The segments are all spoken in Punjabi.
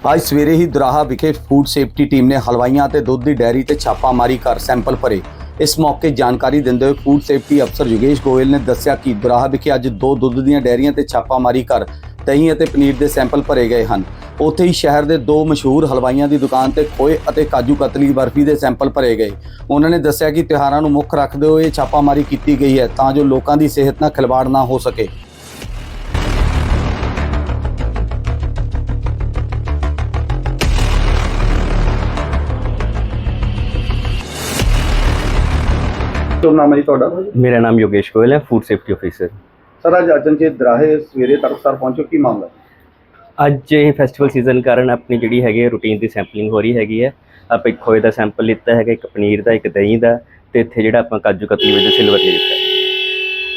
ਅੱਜ ਸਵੇਰੇ ਹੀ ਦਰਾਹਾ ਵਿਖੇ ਫੂਡ ਸੇਫਟੀ ਟੀਮ ਨੇ ਹਲਵਾਈਆਂ ਤੇ ਦੁੱਧ ਦੀ ਡੈਰੀ ਤੇ ਛਾਪਾਮਾਰੀ ਕਰ ਸੈਂਪਲ ਭਰੇ। ਇਸ ਮੌਕੇ ਜਾਣਕਾਰੀ ਦਿੰਦੇ ਹੋਏ ਫੂਡ ਸੇਫਟੀ ਅਫਸਰ ਯੋਗੇਸ਼ ਗੋਇਲ ਨੇ ਦੱਸਿਆ ਕਿ ਦਰਾਹਾ ਵਿਖੇ ਅੱਜ ਦੋ ਦੁੱਧ ਦੀਆਂ ਡੈਰੀਆਂ ਤੇ ਛਾਪਾਮਾਰੀ ਕਰ ਦਹੀਂ ਅਤੇ ਪਨੀਰ ਦੇ ਸੈਂਪਲ ਭਰੇ ਗਏ ਹਨ। ਉੱਥੇ ਹੀ ਸ਼ਹਿਰ ਦੇ ਦੋ ਮਸ਼ਹੂਰ ਹਲਵਾਈਆਂ ਦੀ ਦੁਕਾਨ ਤੇ ਖੋਏ ਅਤੇ ਕਾਜੂ ਕਤਲੀ ਬਰਫੀ ਦੇ ਸੈਂਪਲ ਭਰੇ ਗਏ। ਉਹਨਾਂ ਨੇ ਦੱਸਿਆ ਕਿ ਤਿਉਹਾਰਾਂ ਨੂੰ ਮੁੱਖ ਰੱਖਦੇ ਹੋਏ ਇਹ ਛਾਪਾਮਾਰੀ ਕੀਤੀ ਗਈ ਹੈ ਤਾਂ ਜੋ ਲੋਕਾਂ ਦੀ ਸਿਹਤ ਨਾਲ ਖਿਲਵਾੜ ਨਾ ਹੋ ਸਕੇ। ਤੋਂ ਨਾਮ ਹੈ ਜੀ ਤੁਹਾਡਾ? ਮੇਰਾ ਨਾਮ ਯੋਗੇਸ਼ ਗੋਇਲ ਹੈ ਫੂਡ ਸੇਫਟੀ ਅਫੀਸਰ ਸਰ ਅੱਜ ਅਚਨਚੇਤ ਦਰਾਹੇ ਸਵੇਰੇ ਤੜਕਸਾਰ ਪਹੁੰਚੋ ਕੀ ਮਾਮਲਾ ਅੱਜ ਇਹ ਫੈਸਟੀਵਲ ਸੀਜ਼ਨ ਕਾਰਨ ਆਪਣੀ ਜਿਹੜੀ ਹੈਗੀ ਰੂਟੀਨ ਦੀ ਸੈਂਪਲਿੰਗ ਹੋ ਰਹੀ ਹੈਗੀ ਹੈ। ਆਪਾਂ ਇੱਕ ਖੋਏ ਦਾ ਸੈਂਪਲ ਲਿੱਤਾ ਹੈਗਾ ਇੱਕ ਪਨੀਰ ਦਾ ਇੱਕ ਦਹੀਂ ਦਾ ਤੇ ਇੱਥੇ ਜਿਹੜਾ ਆਪਾਂ ਕਾਜੂ ਕਤਲੀ ਵਿੱਚ ਸਿਲਵਰ ਦੇ ਦਿੱਤਾ। ਹੈ।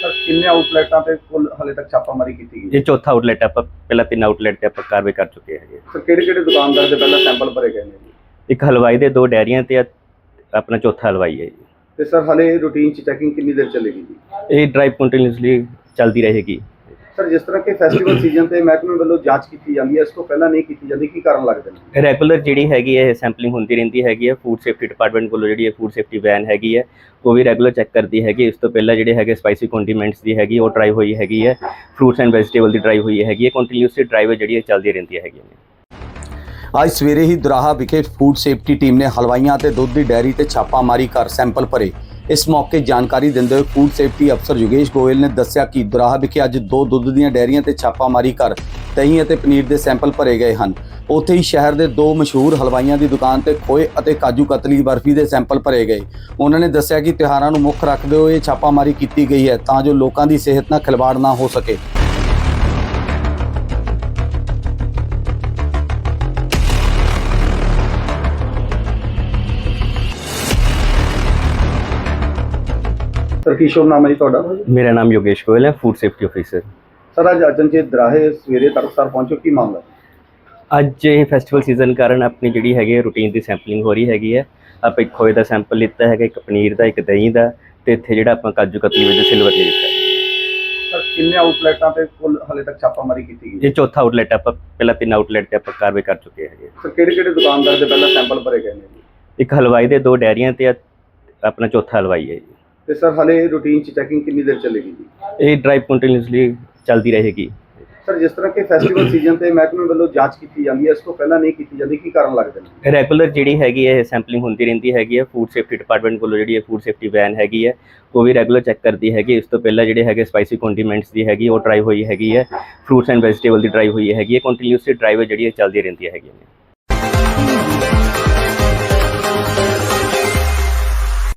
ਸਰ ਕਿੰਨੇ ਆਊਟਲੈਟਾਂ ਤੇ ਕੁੱਲ ਹਲੇ ਤੱਕ ਛਾਪਾਮਾਰੀ ਕੀਤੀ ਗਈ ਇਹ ਚੌਥਾ ਆਊਟਲੈਟ ਆਪਾਂ ਪਹਿਲਾਂ ਤਿੰਨ ਆਊਟਲੈਟ ਤੇ ਆਪਾਂ ਕਾਰਵਾਈ ਕਰ ਚੁੱਕੇ ਹੈਗੇ। ਸਰ ਕਿਹੜੇ ਕਿਹੜੇ ਦੁਕਾਨਦਾਰ ਦੇ ਪਹਿਲਾਂ ਸੈਂਪਲ ਭਰੇ ਗਏ ਨੇ ਜੀ? ਇੱਕ ਹਲਵਾਈ ਦੇ ਦੋ ਡੈਰੀਆਂ ਤੇ ਆਪਣਾ ਚੌਥਾ ਹਲਵਾਈ ਹੈ ਜੀ। ਤੇ ਸਰ ਹਲੇ ਰੂਟੀਨ ਚ ਚੈਕਿੰਗ ਕਿੰਨੀ ਦੇਰ ਚੱਲੇਗੀ ਜੀ? ਇਹ ਡਰਾਈਵ ਕੰਟੀਨਿਊਸਲੀ ਚੱਲਦੀ ਰਹੇਗੀ। ਸਰ ਜਿਸ ਤਰ੍ਹਾਂ ਕਿ ਫੈਸਟੀਵਲ ਸੀਜ਼ਨ ਤੇ ਮਹਿਕਮੇ ਵੱਲੋਂ ਜਾਂਚ ਕੀਤੀ ਜਾਂਦੀ ਹੈ ਇਸ ਤੋਂ ਪਹਿਲਾਂ ਨਹੀਂ ਕੀਤੀ ਜਾਂਦੀ ਕੀ ਕਾਰਨ ਲੱਗਦੇ ਨੇ? ਰੈਗੂਲਰ ਜਿਹੜੀ ਹੈਗੀ ਹੈ ਸੈਂਪਲਿੰਗ ਹੁੰਦੀ ਰਹਿੰਦੀ ਹੈਗੀ ਹੈ। ਫੂਡ ਸੇਫਟੀ ਡਿਪਾਰਟਮੈਂਟ ਵੱਲੋਂ ਜਿਹੜੀ ਹੈ ਫੂਡ ਸੇਫਟੀ ਵੈਨ ਹੈਗੀ ਹੈ ਉਹ ਵੀ ਰੈਗੂਲਰ ਚੈੱਕ ਕਰਦੀ ਹੈਗੀ ਇਸ ਤੋਂ ਪਹਿਲਾਂ ਜਿਹੜੇ ਹੈਗੇ ਸਪਾਈਸੀ ਕੰਡੀਮੈਂਟਸ ਦੀ ਹੈਗੀ ਉਹ ਡਰਾਈਵ ਹੋਈ ਹੈਗੀ ਹੈ। ਫਰੂਟਸ ਐਂਡ ਵੈਜੀਟੇਬਲ ਦੀ ਡਰਾਈਵ ਹੋਈ ਹੈਗੀ ਹੈ। ਕੰਟੀਨਿਊਸਲੀ ਡਰਾਈਵ ਜਿਹੜੀ ਹੈ ਚੱਲਦੀ ਰਹਿੰਦੀ ਹੈਗੀ ਹੈ। ਅੱਜ ਸਵੇਰੇ ਹੀ ਦੁਰਾਹਾ ਵਿਖੇ ਫੂਡ ਸੇਫਟੀ ਟੀਮ ਨੇ ਹਲਵਾਈਆਂ ਅਤੇ ਦੁੱਧ ਦੀ ਡੈਰੀ ਤੇ ਛਾਪਾਮਾਰੀ ਕਰ ਸੈਂਪਲ ਭਰੇ। ਇਸ ਮੌਕੇ ਜਾਣਕਾਰੀ ਦਿੰਦੇ ਹੋਏ ਫੂਡ ਸੇਫਟੀ ਅਫਸਰ ਯੋਗੇਸ਼ ਗੋਇਲ ਨੇ ਦੱਸਿਆ ਕਿ ਦੁਰਾਹਾ ਵਿਖੇ ਅੱਜ ਦੋ ਦੁੱਧ ਦੀਆਂ ਡੈਰੀਆਂ ਤੇ ਛਾਪਾਮਾਰੀ ਕਰ ਦਹੀਂ ਅਤੇ ਪਨੀਰ ਦੇ ਸੈਂਪਲ ਭਰੇ ਗਏ ਹਨ। ਉੱਥੇ ਹੀ ਸ਼ਹਿਰ ਦੇ ਦੋ ਮਸ਼ਹੂਰ ਹਲਵਾਈਆਂ ਦੀ ਦੁਕਾਨ ਤੇ ਖੋਏ ਅਤੇ ਕਾਜੂ ਕਤਲੀ ਬਰਫੀ ਦੇ ਸੈਂਪਲ ਭਰੇ ਗਏ। ਉਹਨਾਂ ਨੇ ਦੱਸਿਆ ਕਿ ਤਿਉਹਾਰਾਂ ਨੂੰ ਮੁੱਖ ਰੱਖਦੇ ਹੋਏ ਇਹ ਛਾਪਾਮਾਰੀ ਕੀਤੀ ਗਈ ਹੈ ਤਾਂ ਜੋ ਲੋਕਾਂ ਦੀ ਸਿਹਤ ਨਾਲ ਖਿਲਵਾੜ ਨਾ ਹੋ ਸਕੇ। ਸਰ ਕੀ ਸ਼ੁਭ ਨਾਮ ਹੈ ਜੀ ਤੁਹਾਡਾ? ਮੇਰਾ ਨਾਮ ਯੋਗੇਸ਼ ਗੋਇਲ ਹੈ ਫੂਡ ਸੇਫਟੀ ਅਫੀਸਰ ਸਰ ਅੱਜ ਅਚਨਚੇਤ ਦਰਾਹੇ ਸਵੇਰੇ ਤੜਕਸਾਰ ਪਹੁੰਚੋ ਕੀ ਮਾਮਲਾ ਅੱਜ ਇਹ ਫੈਸਟੀਵਲ ਸੀਜ਼ਨ ਕਾਰਨ ਆਪਣੀ ਜਿਹੜੀ ਹੈਗੀ ਰੂਟੀਨ ਦੀ ਸੈਂਪਲਿੰਗ ਹੋ ਰਹੀ ਹੈਗੀ ਹੈ। ਆਪਾਂ ਇੱਕ ਖੋਏ ਦਾ ਸੈਂਪਲ ਲਿੱਤਾ ਹੈਗਾ ਇੱਕ ਪਨੀਰ ਦਾ ਇੱਕ ਦਹੀਂ ਦਾ ਤੇ ਇੱਥੇ ਜਿਹੜਾ ਆਪਾਂ ਕਾਜੂ ਕਤਲੀ ਵਿੱਚ ਸਿਲਵਰ ਦੇ ਦਿੱਤਾ। ਹੈ। ਸਰ ਕਿੰਨੇ ਆਊਟਲੈਟਾਂ ਤੇ ਕੁੱਲ ਹਲੇ ਤੱਕ ਛਾਪਾਮਾਰੀ ਕੀਤੀ ਗਈ ਇਹ ਚੌਥਾ ਆਊਟਲੈਟ ਆਪਾਂ ਪਹਿਲਾਂ ਤਿੰਨ ਆਊਟਲੈਟ ਤੇ ਆਪਾਂ ਕਾਰਵਾਈ ਕਰ ਚੁੱਕੇ ਹੈਗੇ ਸਰ ਕਿਹੜੇ ਕਿਹੜੇ ਦੁਕਾਨਦਾਰ ਦੇ ਪਹਿਲਾਂ ਸੈਂਪਲ ਭਰੇ ਗਏ ਨੇ? ਜੀ ਇੱਕ ਹਲਵਾਈ ਦੇ ਦੋ ਡੈਰੀਆਂ ਤੇ ਆਪਣਾ ਚੌਥਾ ਹਲਵਾਈ ਹੈ ਜੀ। ਤੇ ਸਰ ਹਲੇ ਰੂਟੀਨ ਚ ਚੈਕਿੰਗ ਕਿੰਨੀ ਦੇਰ ਚੱਲੇਗੀ ਜੀ? ਇਹ ਡਰਾਈਵ ਕੰਟੀਨਿਊਸਲੀ ਚੱਲਦੀ ਰਹੇਗੀ। ਸਰ ਜਿਸ ਤਰ੍ਹਾਂ ਕਿ ਫੈਸਟੀਵਲ ਸੀਜ਼ਨ ਤੇ ਮਹਿਕਮੇ ਵੱਲੋਂ ਜਾਂਚ ਕੀਤੀ ਜਾਂਦੀ ਹੈ ਇਸ ਤੋਂ ਪਹਿਲਾਂ ਨਹੀਂ ਕੀਤੀ ਜਾਂਦੀ ਕੀ ਕਾਰਨ ਲੱਗਦੇ ਨੇ? ਰੈਗੂਲਰ ਜਿਹੜੀ ਹੈਗੀ ਹੈ ਸੈਂਪਲਿੰਗ ਹੁੰਦੀ ਰਹਿੰਦੀ ਹੈਗੀ ਹੈ। ਫੂਡ ਸੇਫਟੀ ਡਿਪਾਰਟਮੈਂਟ ਵੱਲੋਂ ਜਿਹੜੀ ਹੈ ਫੂਡ ਸੇਫਟੀ ਵੈਨ ਹੈਗੀ ਹੈ ਉਹ ਵੀ ਰੈਗੂਲਰ ਚੈੱਕ ਕਰਦੀ ਹੈਗੀ ਇਸ ਤੋਂ ਪਹਿਲਾਂ ਜਿਹੜੇ ਹੈਗੇ ਸਪਾਈਸੀ ਕੰਡੀਮੈਂਟਸ ਦੀ ਹੈਗੀ ਉਹ ਡਰਾਈਵ ਹੋਈ ਹੈਗੀ ਹੈ। ਫਰੂਟਸ ਐਂਡ ਵੈਜੀਟੇਬਲ ਦੀ ਡਰਾਈਵ ਹੋਈ ਹੈਗੀ ਹੈ। ਕੰਟੀਨਿਊਸਲੀ ਡਰਾਈਵ ਜਿਹੜੀ ਹੈ ਚੱਲਦੀ ਰਹਿੰਦੀ ਹੈਗੀ ਹੈ।